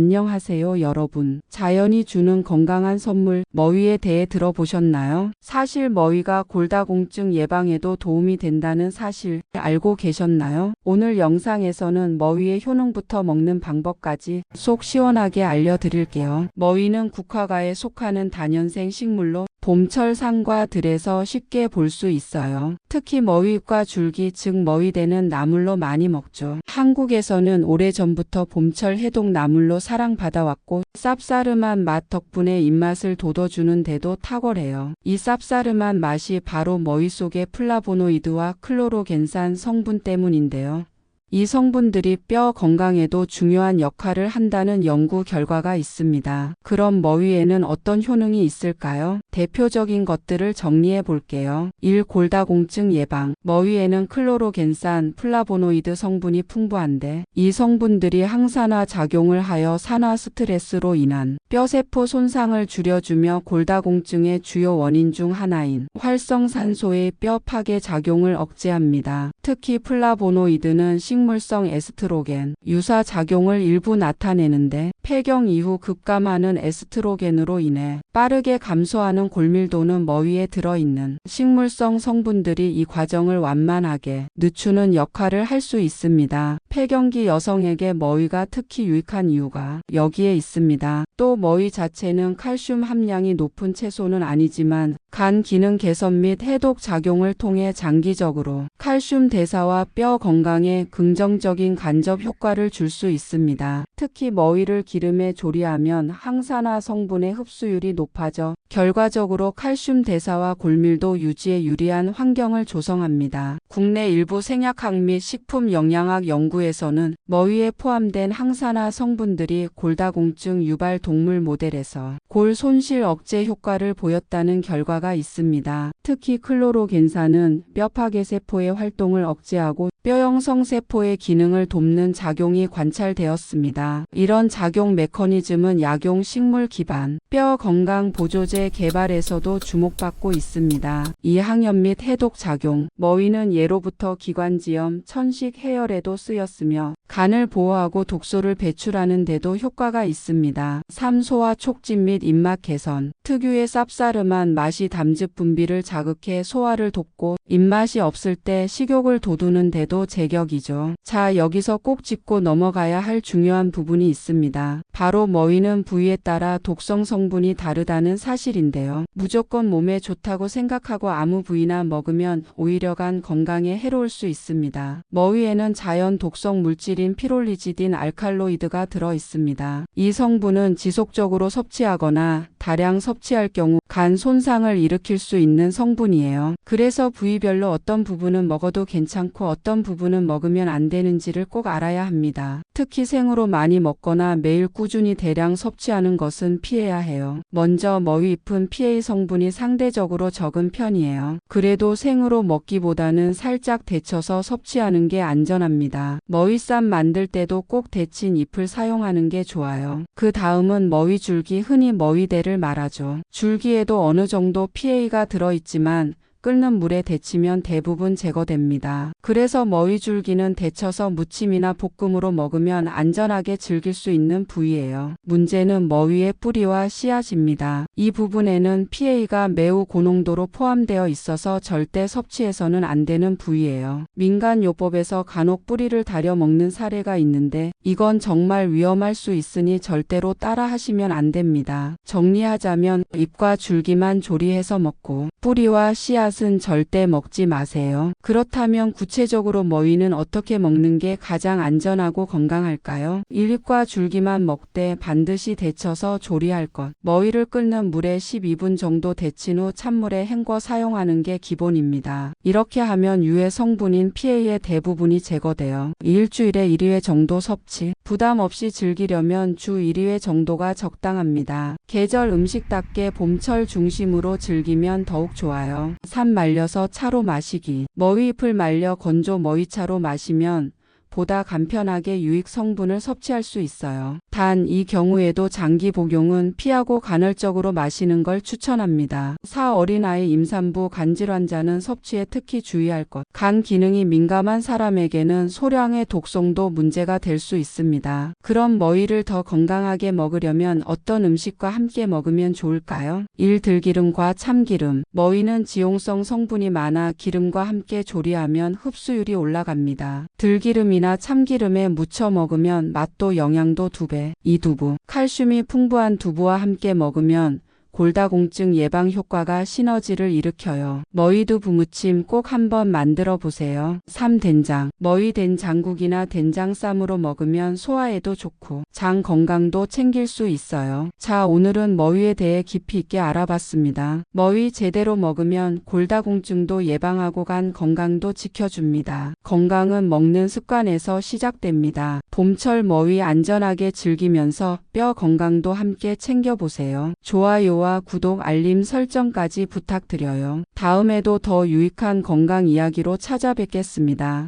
안녕하세요 여러분. 자연이 주는 건강한 선물 머위에 대해 들어보셨나요? 사실 머위가 골다공증 예방에도 도움이 된다는 사실 알고 계셨나요? 오늘 영상에서는 머위의 효능부터 먹는 방법까지 속 시원하게 알려드릴게요. 머위는 국화가에 속하는 단연생 식물로 봄철 산과 들에서 쉽게 볼 수 있어요. 특히 머위과 줄기 즉 머위대는 나물로 많이 먹죠. 한국에서는 오래전부터 봄철 해독 나물로 사랑받아왔고 쌉싸름한 맛 덕분에 입맛을 돋워주는 데도 탁월해요. 이 쌉싸름한 맛이 바로 머위 속의 플라보노이드와 클로로겐산 성분 때문인데요. 이 성분들이 뼈 건강에도 중요한 역할을 한다는 연구 결과가 있습니다. 그럼 머위에는 어떤 효능이 있을까요? 대표적인 것들을 정리해 볼게요. 1. 골다공증 예방. 머위에는 클로로겐산, 플라보노이드 성분이 풍부한데 이 성분들이 항산화 작용을 하여 산화 스트레스로 인한 뼈세포 손상을 줄여주며 골다공증의 주요 원인 중 하나인 활성산소의 뼈 파괴 작용을 억제합니다. 특히 플라보노이드는 식물성 에스트로겐, 유사 작용을 일부 나타내는데 폐경 이후 급감하는 에스트로겐으로 인해 빠르게 감소하는 골밀도는 머위에 들어있는 식물성 성분들이 이 과정을 완만하게 늦추는 역할을 할 수 있습니다. 폐경기 여성에게 머위가 특히 유익한 이유가 여기에 있습니다. 또 머위 자체는 칼슘 함량이 높은 채소는 아니지만 간 기능 개선 및 해독 작용을 통해 장기적으로 칼슘 대사와 뼈 건강에 긍정적인 간접 효과를 줄 수 있습니다. 특히 머위를 기름에 조리하면 항산화 성분의 흡수율이 높아져 결과적으로 칼슘 대사와 골밀도 유지에 유리한 환경을 조성합니다. 국내 일부 생약학 및 식품 영양학 연구에서는 머위에 포함된 항산화 성분들이 골다공증 유발 동물 모델에서 골 손실 억제 효과를 보였다는 결과가 있습니다. 특히 클로로겐산은 뼈 파괴 세포의 활동을 억제하고 뼈형성 세포의 기능을 돕는 작용이 관찰되었습니다. 이런 작용 메커니즘은 약용 식물 기반 뼈 건강 보조제 개발에서도 주목받고 있습니다. 이 항염 및 해독 작용, 머위는 예로부터 기관지염, 천식 해열에도 쓰였으며 간을 보호하고 독소를 배출하는 데도 효과가 있습니다. 삼소화 촉진 및 입맛 개선, 특유의 쌉싸름한 맛이 담즙 분비를 자 극해 소화를 돕고 입맛이 없을 때 식욕을 돋우는 데도 제격이죠. 자, 여기서 꼭 짚고 넘어가야 할 중요한 부분이 있습니다. 바로 머위는 부위에 따라 독성 성분이 다르다는 사실인데요. 무조건 몸에 좋다고 생각하고 아무 부위나 먹으면 오히려 간 건강에 해로울 수 있습니다. 머위에는 자연 독성 물질인 피롤리지딘 알칼로이드가 들어 있습니다. 이 성분은 지속적으로 섭취하거나 다량 섭취할 경우 간 손상을 일으킬 수 있는 성분 이에요. 그래서 부위별로 어떤 부분은 먹어도 괜찮고 어떤 부분은 먹으면 안 되는지를 꼭 알아야 합니다. 특히 생으로 많이 먹거나 매일 꾸준히 대량 섭취하는 것은 피해야 해요. 먼저 머위잎은 PA 성분이 상대적으로 적은 편이에요. 그래도 생으로 먹기보다는 살짝 데쳐서 섭취하는 게 안전합니다. 머위쌈 만들 때도 꼭 데친 잎을 사용하는 게 좋아요. 그 다음은 머위줄기 흔히 머위대를 말하죠. 줄기에도 어느 정도 PA가 들어있지만 있지만 끓는 물에 데치면 대부분 제거됩니다. 그래서 머위줄기는 데쳐서 무침이나 볶음으로 먹으면 안전하게 즐길 수 있는 부위예요. 문제는 머위의 뿌리와 씨앗입니다. 이 부분에는 PA가 매우 고농도로 포함되어 있어서 절대 섭취해서는 안 되는 부위예요. 민간요법에서 간혹 뿌리를 다려 먹는 사례가 있는데 이건 정말 위험할 수 있으니 절대로 따라 하시면 안 됩니다. 정리하자면 잎과 줄기만 조리해서 먹고 뿌리와 씨앗 은 절대 먹지 마세요. 그렇다면 구체적으로 머위는 어떻게 먹는 게 가장 안전하고 건강할까요? 잎과 줄기만 먹되 반드시 데쳐서 조리할 것. 머위를 끓는 물에 12분 정도 데친 후 찬물에 헹궈 사용하는 게 기본입니다. 이렇게 하면 유해 성분인 PA의 대부분이 제거돼요. 일주일에 1회 정도 섭취. 부담 없이 즐기려면 주 1회 정도가 적당합니다. 계절 음식답게 봄철 중심으로 즐기면 더욱 좋아요. 산 말려서 차로 마시기. 머위 잎을 말려 건조 머위차로 마시면 보다 간편하게 유익 성분을 섭취할 수 있어요. 단 이 경우에도 장기 복용은 피하고 간헐적으로 마시는 걸 추천합니다. 사 어린아이 임산부 간질 환자는 섭취에 특히 주의할 것. 간 기능이 민감한 사람에게는 소량의 독성도 문제가 될 수 있습니다. 그럼 머위를 더 건강하게 먹으려면 어떤 음식과 함께 먹으면 좋을까요? 1. 들기름과 참기름. 머위는 지용성 성분이 많아 기름과 함께 조리하면 흡수율이 올라갑니다. 들기름이 나 참기름에 무쳐 먹으면 맛도 영양도 2배. 2. 두부. 칼슘이 풍부한 두부와 함께 먹으면 골다공증 예방 효과가 시너지를 일으켜요. 머위두 부 무침 꼭 한번 만들어 보세요. 3. 된장. 머위 된장국이나 된장쌈으로 먹으면 소화에도 좋고 장 건강도 챙길 수 있어요. 자, 오늘은 머위에 대해 깊이 있게 알아봤습니다. 머위 제대로 먹으면 골다공증도 예방하고 간 건강도 지켜줍니다. 건강은 먹는 습관에서 시작됩니다. 봄철 머위 안전하게 즐기면서 뼈 건강도 함께 챙겨보세요. 좋아요 와 구독, 알림 설정까지 부탁드려요. 다음에도 더 유익한 건강 이야기로 찾아뵙겠습니다.